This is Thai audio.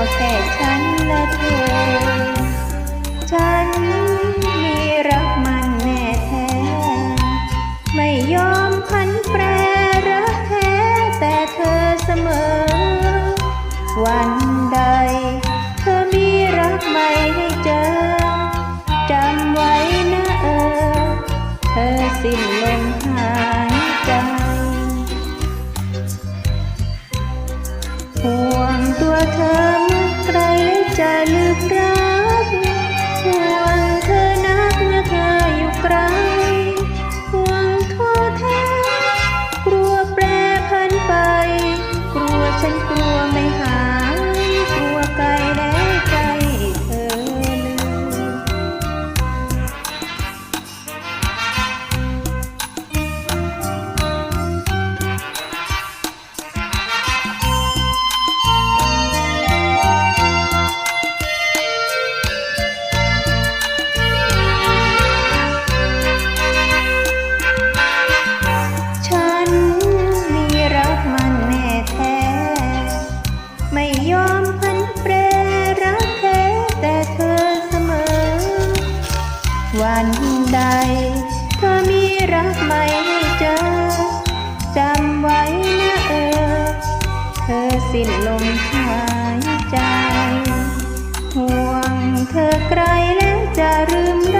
อกแก่ฉันและเธอ ฉันมีรักมันแน่แท้ ไม่ยอมพันแปรรักแท้แต่เธอเสมอ วันใด เธอมีรักใหม่ให้เจอ จำไว้นะเออ เธอสิ้นลมหายใจ ตัวเธอเมื่อไกลและจะลึกรา รักใหม่เจอ จำไว้นะเออ เธอสิ้นลมหายใจ ห่วงเธอไกลแล้วจะลืมรั